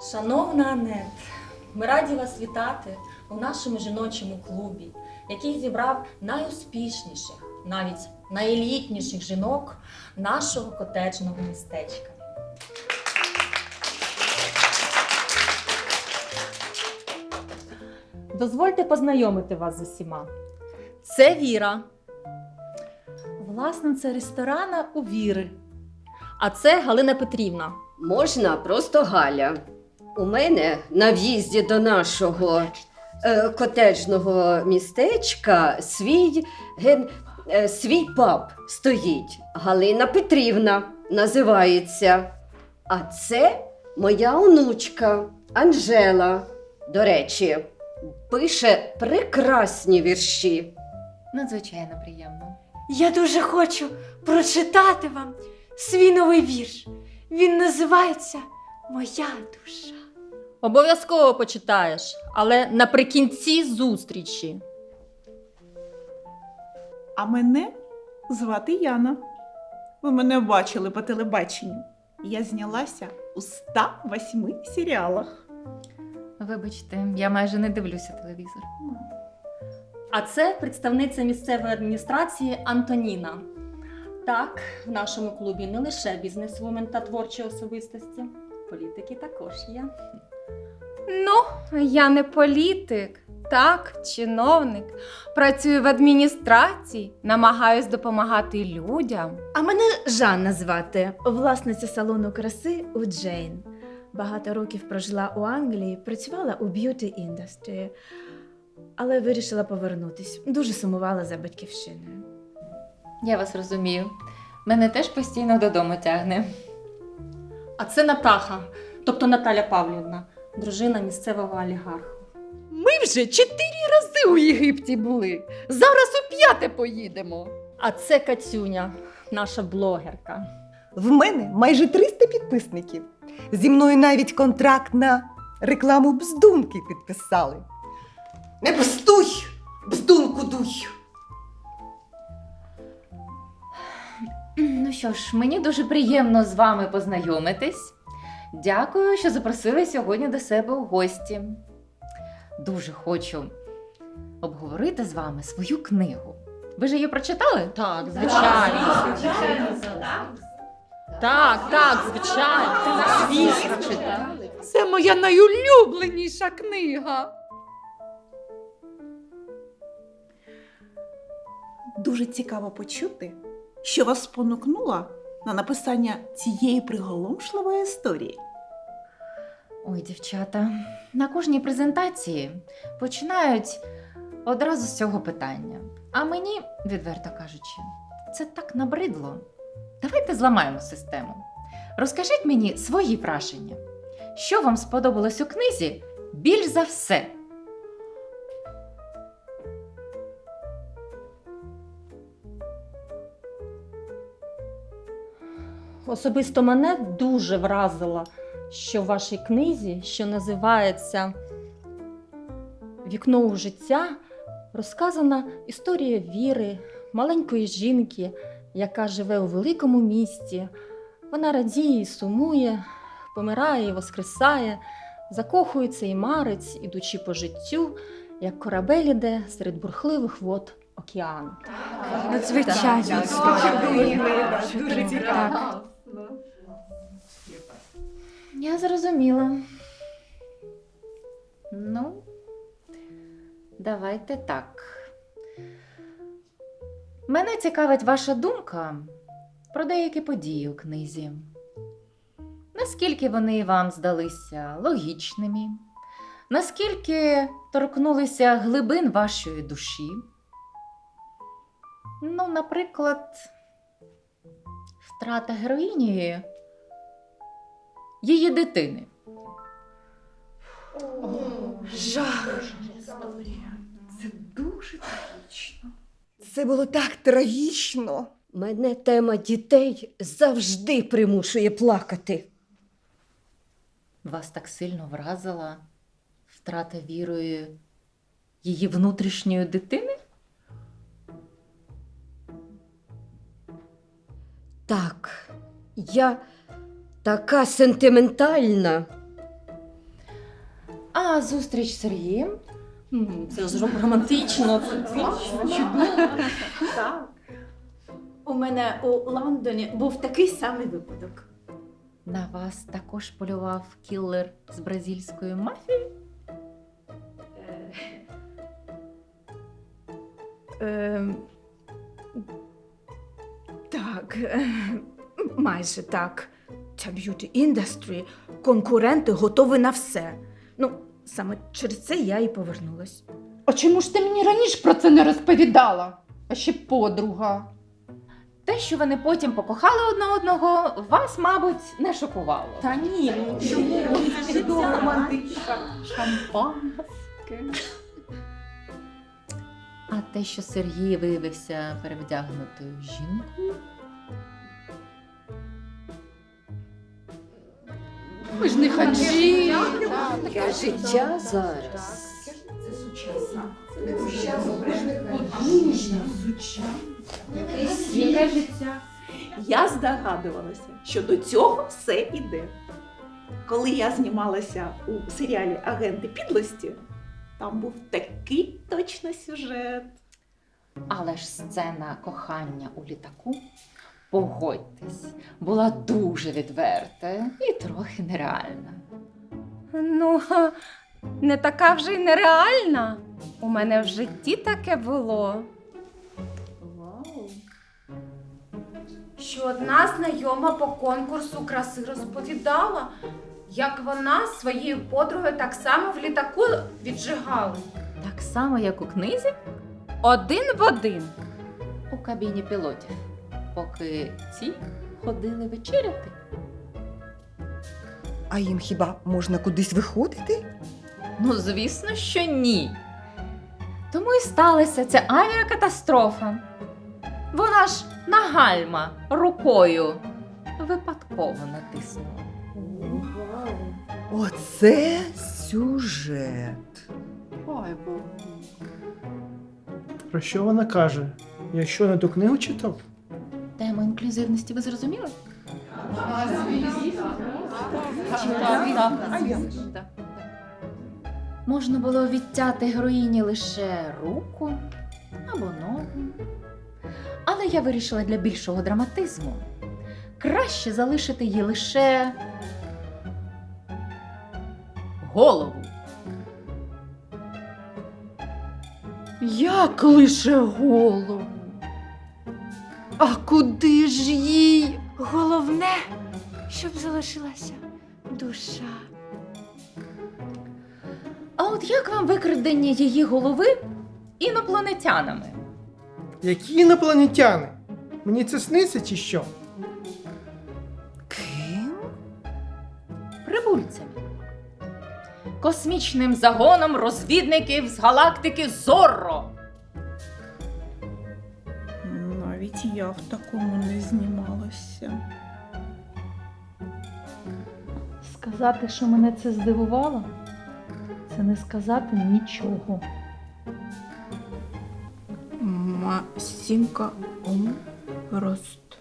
Шановна Анет, ми раді вас вітати у нашому жіночому клубі, який зібрав найуспішніших, навіть найелітніших жінок нашого котеджного містечка. Дозвольте познайомити вас з усіма. Це Віра, власниця ресторана у Віри. А це Галина Петрівна. Можна просто Галя. У мене на в'їзді до нашого е, котеджного містечка свій, ген, е, свій паб стоїть. Галина Петрівна називається. А це моя онучка Анжела. До речі, пише прекрасні вірші. Надзвичайно приємно. Я дуже хочу прочитати вам свій новий вірш. Він називається Моя душа. Обов'язково почитаєш, але наприкінці зустрічі. А мене звати Яна. Ви мене бачили по телебаченню. Я знялася у 108 серіалах. Вибачте, я майже не дивлюся телевізор. А це представниця місцевої адміністрації Антоніна. Так, в нашому клубі не лише бізнесвумен та творчі особистості, політики також є. Ну, я не політик, так, чиновник. Працюю в адміністрації, намагаюсь допомагати людям. А мене Жанна звати, власниця салону краси у Джейн. Багато років прожила у Англії, працювала у б'юті індустрії, але вирішила повернутись. Дуже сумувала за батьківщиною. Я вас розумію. Мене теж постійно додому тягне. А це Натаха, тобто Наталя Павлівна, дружина місцевого олігарха. Ми вже чотири рази у Єгипті були. Зараз у п'яте поїдемо. А це Катюня, наша блогерка. В мене майже 300 підписників. Зі мною навіть контракт на рекламу бздунки підписали. Не бздуй! Бздунку дуй! Ну що ж, мені дуже приємно з вами познайомитись. Дякую, що запросили сьогодні до себе у гості. Дуже хочу обговорити з вами свою книгу. Ви ж її прочитали? Так, звичайно. Так, так, звичайно. Звісно. Це моя найулюбленіша книга. Дуже цікаво почути, що вас спонукнуло на написання цієї приголомшливої історії. Ой, дівчата, на кожній презентації починають одразу з цього питання. А мені, відверто кажучи, це так набридло. Давайте зламаємо систему. Розкажіть мені свої враження. Що вам сподобалось у книзі більш за все? Особисто мене дуже вразило, що в вашій книзі, що називається Вікно у життя, розказана історія віри, маленької жінки, яка живе у великому місті. Вона радіє і сумує, помирає і воскресає, закохується і марить, ідучи по життю, як корабель іде серед бурхливих вод океану. Надзвичайно. Дуже цікаво. Я зрозуміла. Ну, давайте так. Мене цікавить ваша думка про деякі події у книзі. Наскільки вони вам здалися логічними? Наскільки торкнулися глибин вашої душі? Ну, наприклад, втрата героїні її дитини. Жах! Це дуже трагічно. Це було так трагічно. Мене тема дітей завжди примушує плакати. Вас так сильно вразила втрата вірою її внутрішньої дитини? Так, я така сентиментальна. А зустріч з Сергієм? М, Це ж романтично. Так. У мене у Лондоні був такий самий випадок. На вас також полював кіллер з бразильської мафії? Ем, так, е, майже так. Ця б'юті індустрі, конкуренти готові на все. Ну, саме через це я і повернулась. А чому ж ти мені раніше про це не розповідала? А ще подруга. Те, що вони потім покохали одне одного, вас, мабуть, не шокувало. Та ні, ну чому? Це життя. Шампанське. А те, що Сергій виявився перевдягнутою жінкою? Ми ж не хаджі. Таке життя зараз. Яке життя? Я здогадувалася, що до цього все іде. Коли я знімалася у серіалі Агенти підлості, там був такий точно сюжет. Але ж сцена кохання у літаку, погодьтесь, була дуже відверта і трохи нереальна. Ну, не така вже й нереальна. У мене в житті таке було. Вау. Що одна знайома по конкурсу краси розповідала, як вона з своєю подругою так само в літаку віджигали. Так само, як у книзі, Один в один. у кабіні пілотів, поки ці ходили вечеряти. А їм хіба можна кудись виходити? Ну, звісно, що ні. Тому і сталася ця авіакатастрофа. Вона ж на гальма рукою випадково натиснула. Оце сюжет. Ой, Бог. Про що вона каже? Я що не ту книгу читав? Тему інклюзивності ви зрозуміли? Можна було відтяти героїні лише руку або ногу. Але я вирішила для більшого драматизму краще залишити їй лише голову. Як лише голову? А куди ж їй? Головне, щоб залишилася душа. А от як вам викрадення її голови інопланетянами? Які інопланетяни? Мені це сниться чи що? Ким? прибульцями. Космічним загоном розвідників з галактики Зорро. Навіть я в такому не знімалася. Сказати, що мене це здивувало, це не сказати нічого. Масімка ум рост.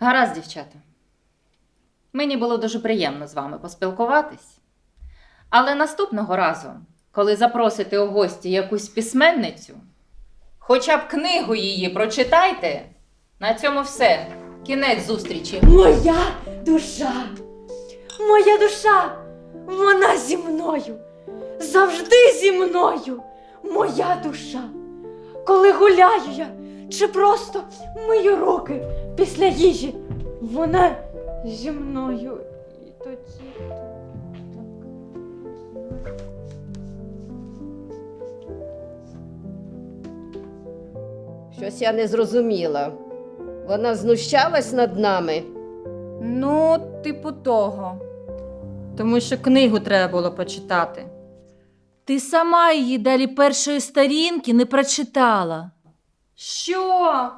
Гаразд, дівчата. Мені було дуже приємно з вами поспілкуватись. Але наступного разу, коли запросите у гості якусь письменницю, хоча б книгу її прочитайте. На цьому все. Кінець зустрічі. Моя душа! Моя душа! Вона зі мною! Завжди зі мною! Моя душа! Коли гуляю я, чи просто мию руки після їжі, вона зі мною. І тоді Щось я не зрозуміла. Вона знущалась над нами. Ну, типу того. Тому що книгу треба було почитати. Ти сама її далі першої сторінки не прочитала. Що?